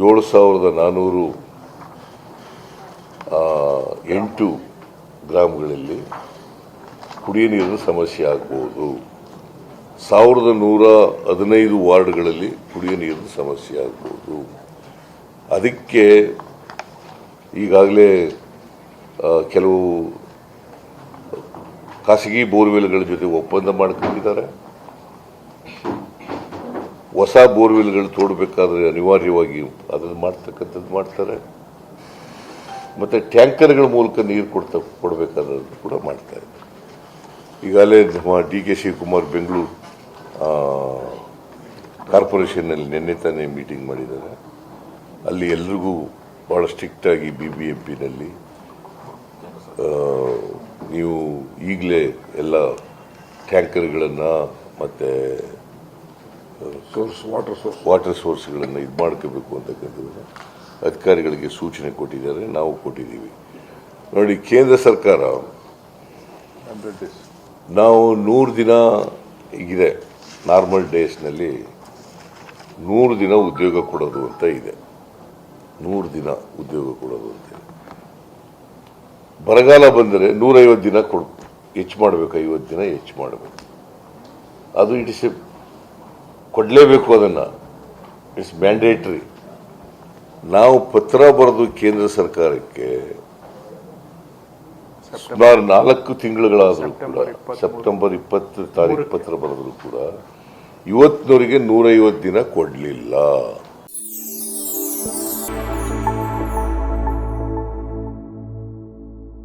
ಏಳು ಸಾವಿರದ ನಾನ್ನೂರು ಎಂಟು ಗ್ರಾಮಗಳಲ್ಲಿ ಕುಡಿಯ ನೀರಿನ ಸಮಸ್ಯೆ ಆಗ್ಬೋದು. ಸಾವಿರದ ನೂರ ಹದಿನೈದು ವಾರ್ಡ್ಗಳಲ್ಲಿ ಕುಡಿಯ ನೀರಿನ ಸಮಸ್ಯೆ ಆಗ್ಬೋದು. ಅದಕ್ಕೆ ಈಗಾಗಲೇ ಕೆಲವು ಖಾಸಗಿ ಬೋರ್ವೆಲ್ಗಳ ಜೊತೆ ಒಪ್ಪಂದ ಮಾಡ್ಕೊಂಡಿದ್ದಾರೆ. ಹೊಸ ಬೋರ್ವೆಲ್ಗಳು ತೋಡಬೇಕಾದ್ರೆ ಅನಿವಾರ್ಯವಾಗಿ ಅದನ್ನು ಮಾಡ್ತಕ್ಕಂಥದ್ದು ಮಾಡ್ತಾರೆ. ಮತ್ತು ಟ್ಯಾಂಕರ್ಗಳ ಮೂಲಕ ನೀರು ಕೊಡ್ತ ಕೊಡಬೇಕಾದ್ರೂ ಕೂಡ ಮಾಡ್ತಾರೆ ಈಗಾಗಲೇ ನಮ್ಮ ಡಿ ಕೆ ಶಿವಕುಮಾರ್ ಬೆಂಗಳೂರು ಕಾರ್ಪೊರೇಷನ್ನಲ್ಲಿ ನಿನ್ನೆ ತಾನೇ ಮೀಟಿಂಗ್ ಮಾಡಿದ್ದಾರೆ. ಅಲ್ಲಿ ಎಲ್ರಿಗೂ ಭಾಳ ಸ್ಟ್ರಿಕ್ಟಾಗಿ ಬಿ ಬಿ ಎಂ ಪಿನಲ್ಲಿ ನೀವು ಈಗಲೇ ಎಲ್ಲ ಟ್ಯಾಂಕರ್ಗಳನ್ನು ಮತ್ತು ಸೋರ್ಸ್ ವಾಟರ್ ಸೋರ್ಸ್ ವಾಟರ್ ಸೋರ್ಸ್ಗಳನ್ನು ಇದು ಮಾಡ್ಕೋಬೇಕು ಅಂತಕ್ಕಂಥದ್ದು. ಅಧಿಕಾರಿಗಳಿಗೆ ಸೂಚನೆ ಕೊಟ್ಟಿದ್ದಾರೆ, ನಾವು ಕೊಟ್ಟಿದ್ದೀವಿ. ನೋಡಿ, ಕೇಂದ್ರ ಸರ್ಕಾರ ನಾವು ನೂರು ದಿನ ಇದೆ, ನಾರ್ಮಲ್ ಡೇಸ್ನಲ್ಲಿ ನೂರು ದಿನ ಉದ್ಯೋಗ ಕೊಡೋದು ಅಂತ ಇದೆ. ನೂರು ದಿನ ಉದ್ಯೋಗ ಕೊಡೋದು ಅಂತ. ಬರಗಾಲ ಬಂದರೆ ನೂರೈವತ್ತು ದಿನ ಕೊಡ್, ಹೆಚ್ಚು ಮಾಡಬೇಕು, ಐವತ್ತು ದಿನ ಹೆಚ್ಚು ಮಾಡಬೇಕು. ಅದು ಇಟ್ಸ್ ಕೊಡಲೇಬೇಕು ಅದನ್ನು. ಇಟ್ಸ್ ಮ್ಯಾಂಡೇಟ್ರಿ ನಾವು ಪತ್ರ ಬರೆದು ಕೇಂದ್ರ ಸರ್ಕಾರಕ್ಕೆ ಸುಮಾರು ನಾಲ್ಕು ತಿಂಗಳುಗಳಾದರೂ ಕೂಡ ಸೆಪ್ಟೆಂಬರ್ ಇಪ್ಪತ್ತು ತಾರೀಕು ಪತ್ರ ಬರೆದರೂ ಕೂಡ ಇವತ್ತಿನವರಿಗೆ ನೂರೈವತ್ತು ದಿನ ಕೊಡಲಿಲ್ಲ.